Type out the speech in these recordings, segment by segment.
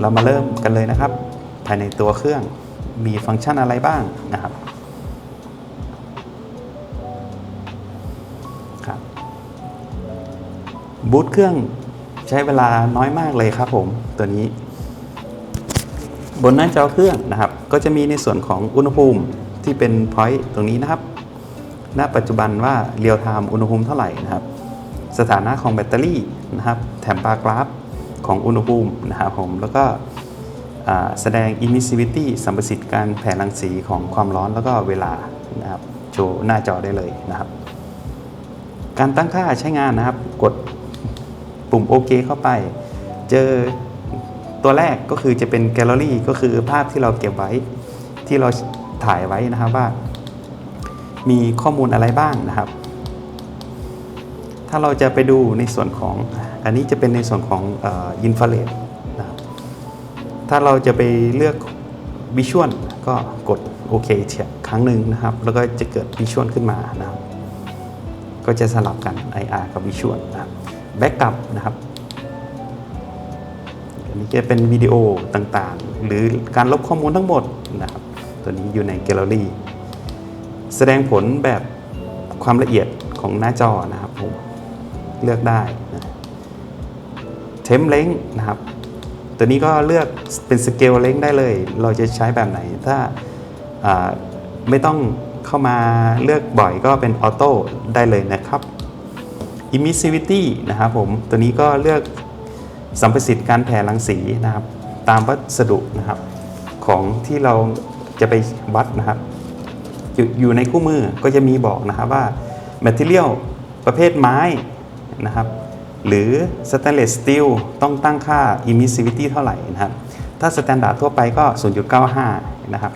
เรามาเริ่มกันเลยนะครับ ภายในตัวเครื่องมีฟังก์ชันอะไรบ้างนะครับครับบูตเครื่องใช้เวลาน้อยมากเลยครับผมตัวนี้ บนหน้าจอเครื่องนะครับ ก็จะมีในส่วนของอุณหภูมิที่เป็น point ตรงนี้นะครับ ณปัจจุบันว่าเรียลไทม์อุณหภูมิเท่าไหร่นะครับ สถานะของแบตเตอรี่นะครับ แถมบาร์กราฟของอุณหภูมินะครับผมแล้วก็แสดง emissivity สัมประสิทธิ์การแผ่รังสีของความร้อนแล้วก็เวลานะครับโชว์หน้าจอได้เลยนะครับ การตั้งค่าใช้งานนะครับ กดปุ่มโอเคเข้าไป เจอตัวแรกก็คือจะเป็นแกลเลอรี่ก็คือภาพที่เราเก็บไว้ที่เราถ่ายไว้นะครับว่า มีข้อมูลอะไรบ้างนะครับ ถ้าเราจะไปดูในส่วนของอันนี้จะเป็นในส่วนของอินฟราเรดนะครับถ้าเราจะไปเลือกวิชวลก็กดโอเคเฉียครั้งหนึ่งนะครับ แล้วก็จะเกิดวิชวลขึ้นมานะครับ ก็จะสลับกัน IR กับวิชวลนะครับแบ็กกลับนะครับอันนี้จะเป็นวิดีโอต่างๆ หรือการลบข้อมูลทั้งหมดนะครับ ตัวนี้อยู่ในแกลเลอรี่แสดงผลแบบความละเอียดของหน้าจอนะครับผม เลือกได้เทมเลงนะครับ ตัวนี้ก็เลือกเป็นสเกลเลงได้เลย เราจะใช้แบบไหน ถ้าไม่ต้องเข้ามาเลือกบ่อยก็เป็นออโต้ได้เลยนะครับ emissivity นะครับผมตัวนี้ก็เลือกสัมประสิทธิ์การแผ่รังสีนะครับ ตามวัสดุนะครับ ของที่เราจะไปวัดนะครับ อยู่อยู่ในคู่มือก็จะมีบอกนะครับว่า Material ประเภทไม้ นะครับ หรือ Stainless Steel ต้องตั้งค่า Emissivity เท่าไหร่นะครับ ถ้า Standard ทั่วไปก็ 0.95 นะครับ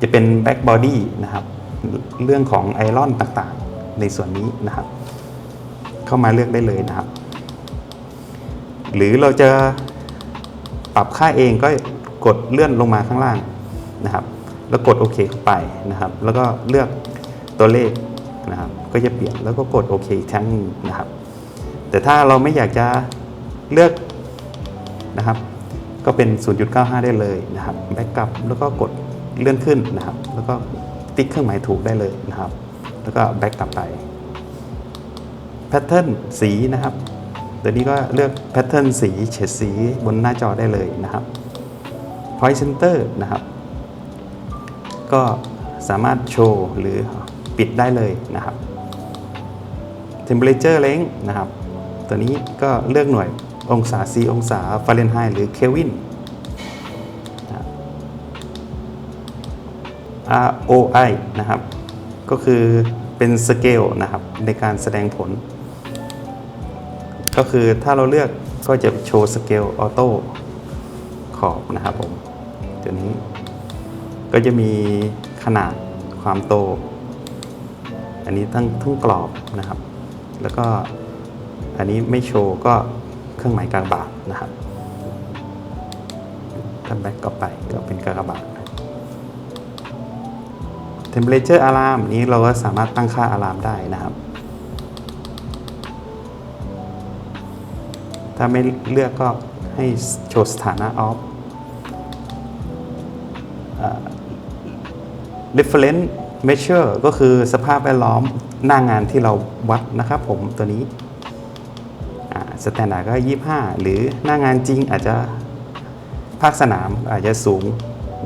จะเป็น Back Body นะครับ เรื่องของไอรอนต่างๆ ในส่วนนี้นะครับ เข้ามาเลือกได้เลยนะครับ หรือเราจะปรับค่าเองก็กดเลื่อนลงมาข้างล่างนะครับ แล้วกดโอเคเข้าไปนะครับ แล้วก็เลือกตัวเลขนะครับ ก็จะเปลี่ยนแล้วก็กดโอเคอีกครั้งนะครับ แต่ถ้าเราไม่อยากจะเลือกนะครับ ก็เป็น 0.95 ได้เลยนะครับแบ็กกลับแล้วก็กดเลื่อนขึ้นนะครับ แล้วก็ติ๊กเครื่องหมายถูกได้เลยนะครับ แล้วก็แบ็กกลับไปแพทเทิร์นสีนะครับตัวนี้ก็เลือกแพทเทิร์นสีเฉดสีบนหน้าจอได้เลยนะครับ Point Center นะครับ ก็สามารถโชว์หรือปิดได้เลยนะครับ Temperature Range นะครับ ตัวนี้ก็เลือกหน่วยองศา C องศาฟาเรนไฮต์หรือเคลวิน ROI นะครับ ก็คือเป็นสเกลนะครับในการแสดงผล ก็คือถ้าเราเลือกก็จะโชว์สเกลออโต้ขอบนะครับผมตัวนี้ก็จะมีขนาดความโต อันนี้ทั้งทั้งกรอบนะครับ แล้วก็ อันนี้ไม่โชว์ก็เครื่องหมายกากบาทนะครับถ้าแบ็กก็ไปก็เป็นกากบาท Temperature Alarm นี้เราก็สามารถตั้งค่าอะลามได้นะครับ ถ้าไม่เลือกก็ให้โชว์สถานะ off อ่า reference measure ก็คือสภาพแวดล้อมหน้างานที่เราวัดนะครับผมตัวนี้ สแตนดาร์ดก็ 25 หรือหน้างานจริงอาจจะภาคสนามอาจจะสูง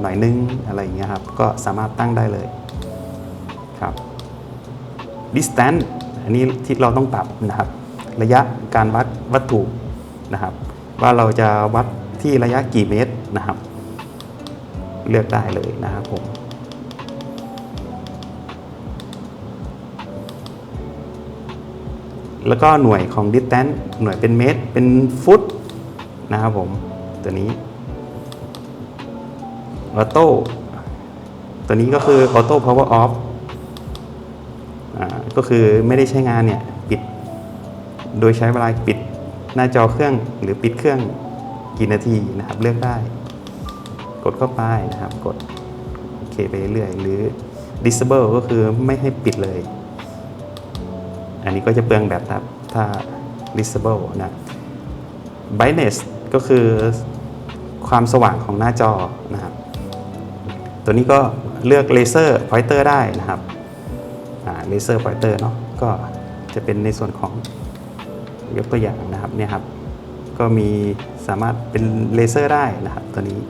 หน่อยนึงอะไรอย่างเงี้ยครับก็สามารถตั้งได้เลยครับ distance อันนี้ที่เราต้องปรับนะครับ ระยะการวัดวัตถุนะครับ ว่าเราจะวัดที่ระยะกี่เมตรนะครับ เลือกได้เลยนะครับผม แล้วก็หน่วยของ distance หน่วยเป็นเมตร เป็นฟุตนะครับผมตัวนี้ออโต้ตัวนี้ก็คือออโต้ power off อ่าก็คือไม่ได้ใช้งานเนี่ยปิด โดยใช้เวลาปิดหน้าจอเครื่องหรือปิดเครื่องกี่นาทีนะครับเลือกได้ กดเข้าไปนะครับ กดโอเคไปเรื่อยหรือ disable ก็คือไม่ให้ปิดเลย อันนี้ก็จะเปลืองแบตครับ ถ้า listable นะ brightness ก็คือความสว่างของหน้าจอนะครับ ตัวนี้ก็เลือกเลเซอร์พอยเตอร์ได้นะครับเลเซอร์พอยเตอร์เนาะก็จะเป็นในส่วนของยกตัวอย่างนะครับเนี่ยครับ ก็มีสามารถเป็นเลเซอร์ได้นะครับตัวนี้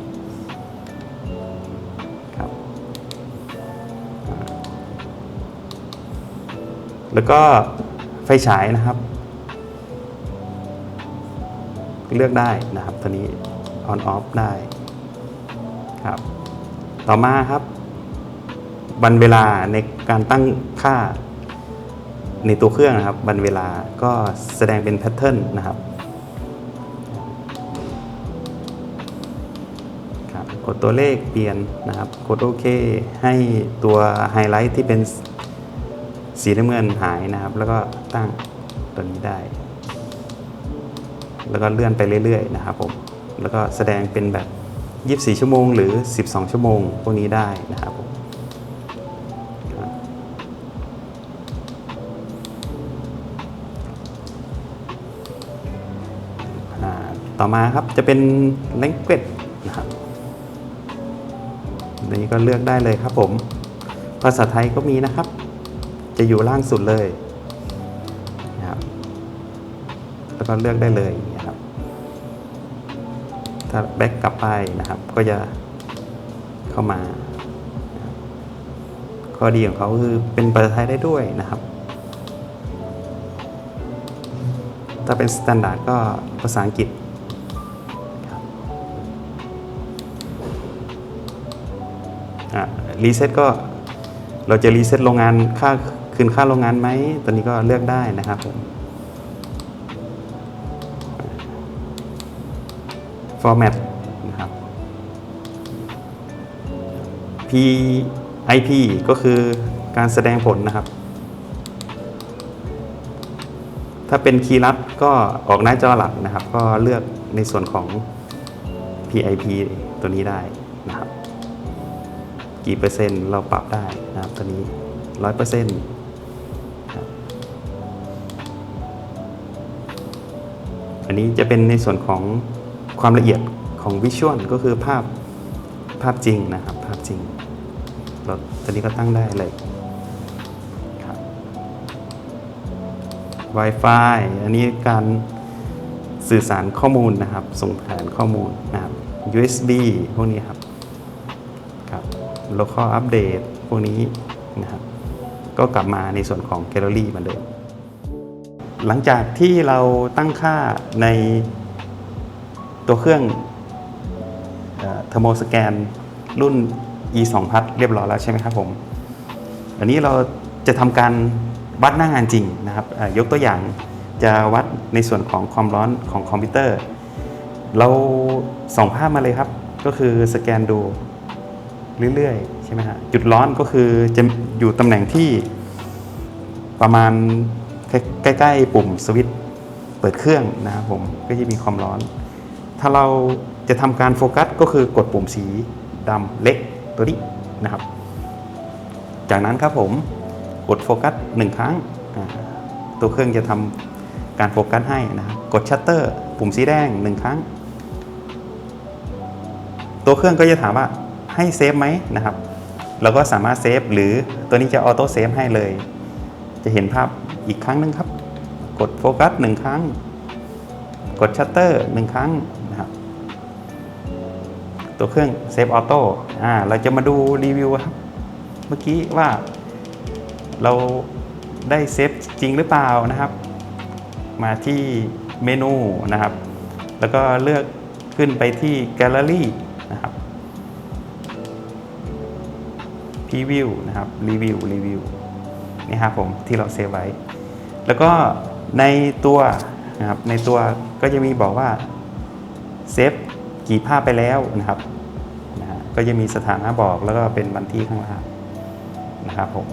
ครับแล้วก็ ไฟฉายนะครับ เลือกได้นะครับตัวนี้ on off ได้ครับ ต่อมาครับวันเวลาในการตั้งค่าในตัวเครื่องนะครับวันเวลาก็แสดงเป็นแพทเทิร์นนะครับครับกดตัวเลขเปลี่ยนนะครับ กดโอเค ให้ตัวไฮไลท์ที่เป็น สีน้ำเงินหายนะครับ แล้วก็ตั้งตัวนี้ได้ แล้วก็เลื่อนไปเรื่อยๆนะครับผมแล้วก็แสดงเป็นแบบ 24 ชั่วโมง หรือ 12 ชั่วโมงพวกนี้ได้นะครับผมต่อมาครับจะเป็น language นะครับนนี้ก็เลือกได้เลยครับผม ภาษาไทยก็มีนะครับ จะอยู่ล่างสุดเลยนะครับแล้วก็เลือกได้เลยนะครับ ถ้าแบ็กกลับไปนะครับ ก็จะเข้ามา ข้อดีของเขาคือเป็นภาษาไทยได้ด้วยนะครับ ถ้าเป็นสแตนดาร์ดก็ภาษาอังกฤษอะรีเซ็ตก็เราจะรีเซ็ตโรงงานค่า คืนค่าโรงงานไหมตัวนี้ก็เลือกได้นะครับผม format นะครับ PIP ก็คือการแสดงผลนะครับ ถ้าเป็นคีย์ลัดก็ออกหน้าจอหลักนะครับ ก็เลือกในส่วนของ PIP ตัวนี้ได้นะครับ กี่เปอร์เซ็นต์เราปรับได้นะครับตัวนี้ร้อยเปอร์เซ็นต์ อันนี้จะเป็นในส่วนของความละเอียดของวิชวลก็คือภาพภาพจริงนะครับ ภาพจริงเราตัวนี้ก็ตั้งได้เลยครับ Wi-Fi อันนี้การสื่อสารข้อมูลนะครับ ส่งผ่านข้อมูลนะครับ USB พวกนี้ครับครับ local update พวกนี้นะครับ ก็กลับมาในส่วนของแกลเลอรี่เหมือนเดิม หลังจากที่เราตั้งค่าในตัวเครื่องเทอร์โมสแกนรุ่น e 2พัดเรียบร้อยแล้วใช่ไหมครับผม อันนี้เราจะทำการวัดหน้างานจริงนะครับ ยกตัวอย่างจะวัดในส่วนของความร้อนของคอมพิวเตอร์ เราส่องภาพมาเลยครับ ก็คือสแกนดูเรื่อยๆ ใช่ไหมฮะ จุดร้อนก็คือจะอยู่ตำแหน่งที่ประมาณ ใกล้ๆปุ่มสวิตช์เปิดเครื่องนะครับผมก็จะมีความร้อน ถ้าเราจะทำการโฟกัสก็คือกดปุ่มสีดำเล็กตัวนี้นะครับ จากนั้นครับผมกดโฟกัสหนึ่งครั้ง ตัวเครื่องจะทำการโฟกัสให้นะครับกดชัตเตอร์ปุ่มสีแดงหนึ่งครั้ง ตัวเครื่องก็จะถามว่าให้เซฟไหมนะครับเราก็สามารถเซฟหรือตัวนี้จะออโต้เซฟให้เลย จะเห็นภาพอีกครั้งหนึงครับ กดโฟกัสหนึ่งครั้ง กดชัตเตอร์หนึ่งครั้งนะครับ ตัวเครื่องเซฟออโต้อ่าเราจะมาดูรีวิวครับ เมื่อกี้ว่าเราได้เซฟจริงหรือเปล่านะครับ มาที่เมนูนะครับ แล้วก็เลือกขึ้นไปที่แกลเลอรี่นะครับพรีวิวนะครับ รีวิว รีวิว นะครับผมที่เราเซฟไว้ แล้วก็ในตัวนะครับในตัวก็จะมีบอกว่าเซฟกี่ภาพไปแล้วนะครับนะฮะก็จะมีสถานะบอกแล้วก็เป็นวันที่ข้างล่างนะครับผม